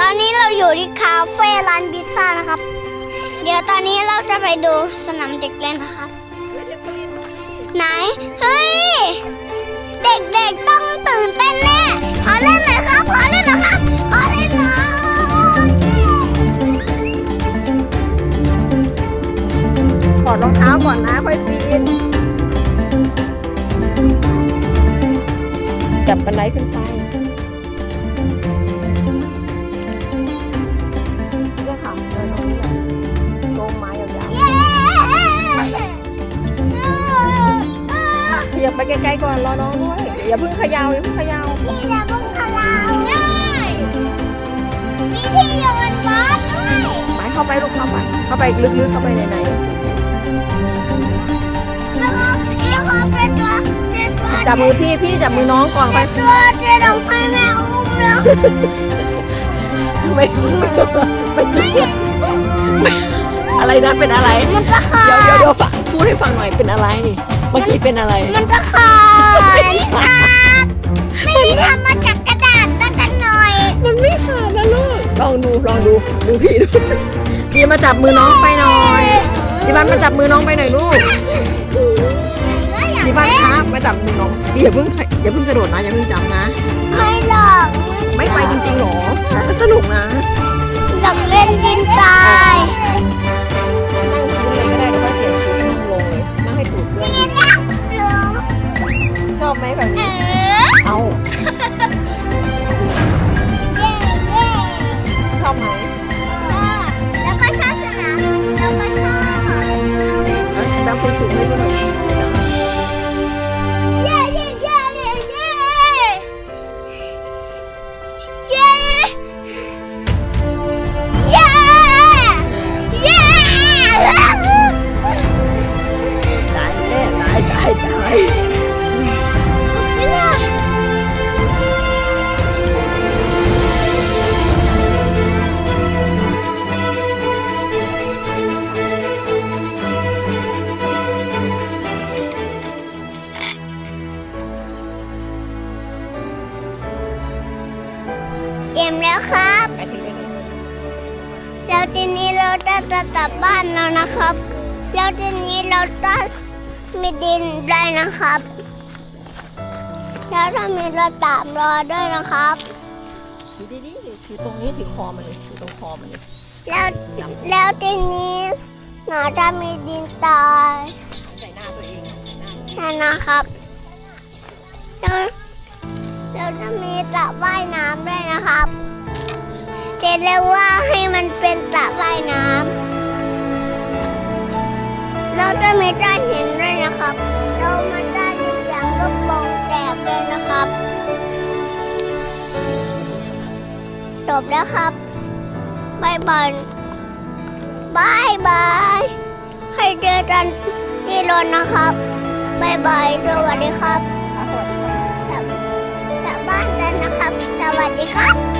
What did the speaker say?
ตอนนี้เราอยู่ที่คาเฟ่ร้านพิซซ่านะครับ เดี๋ยวตอนนี้เราจะไปดูสนามเด็กเล่นนะครับ ไหน เฮ้ย เด็กๆต้องตื่นเต้นแน่ ขอเล่นหน่อยครับ ขอเล่นหน่อยครับ ขอเล่นหน่อยถอดรองเท้าก่อนนะค่อยปีนจับบันไดขึ้นไป ยับไปไกลๆก่อนรอน้องด้วยอย่าเพิ่งเขยาวอย่าเพิ่งเขยาวพี่จะพุ่งพลาวได้มีที่โยนบอสด้วยไม้เข้าไปลูกเข้าไปเข้าไปลึกๆเข้าไปในไหนแล้วก็แล้วก็เป็นตัวเป็นตัวจับมือพี่พี่จับมือน้องก่อนไปตัวที่เราให้แม่อุ้มแล้วไม่ไม่ไม่อะไรนะเป็นอะไรมันจะขาเดี๋ยวเดี๋ยวดเดี๋ยวฟังพูด ให้ฟังหน่อยเป็นอะไร เมื่อกี้เป็นอะไร มันจะขาดขาดไม่ได้ทำมาจากกระดาษตั้งแต่หน่อย มันไม่ขาดนะลูก ลองดูลองดูดูพี่ดูจีมาจับมือน้องไปหน่อยจีบันมาจับมือน้องไปหน่อยลูกจีบันครับมาจับมือน้องจีอย่าเพิ่งอย่าเพิ่งกระโดดนะอย่าเพิ่งจับนะ ไม่หรอก ไม่ไปจริงๆหรอมันสนุกนะอยากเล่นดินทราย Oh. เต็มแล้วครับไปถึงได้เลยแล้วทีนี้เราจะจะกลับบ้านแล้วนะครับ แล้วทีนี้เราจะมีดินได้นะครับ แล้วถ้ามีเราตามรอด้วยนะครับถือดีๆถือตรงนี้ถือคอมันเลยถือตรงคอมันเลยแล้วแล้วทีนี้หนูจะมีดินตายใส่หน้าตัวเองใส่หน้าตัวเองนั่นนะครับแล้ว ราจะมีสระว่ายน้ำด้วยนะครับเจเรียกว่าให้มันเป็นสระว่ายน้ำเราจะมีก้อนหินด้วยนะครับเรามันได้ยินเสียงลูกโป่งแตกเลยนะครับจบแล้วครับบายบายบายบายให้เจอกันที่รถนะครับบายบายสวัสดีครับ บ้านกันนะครับ สวัสดีครับ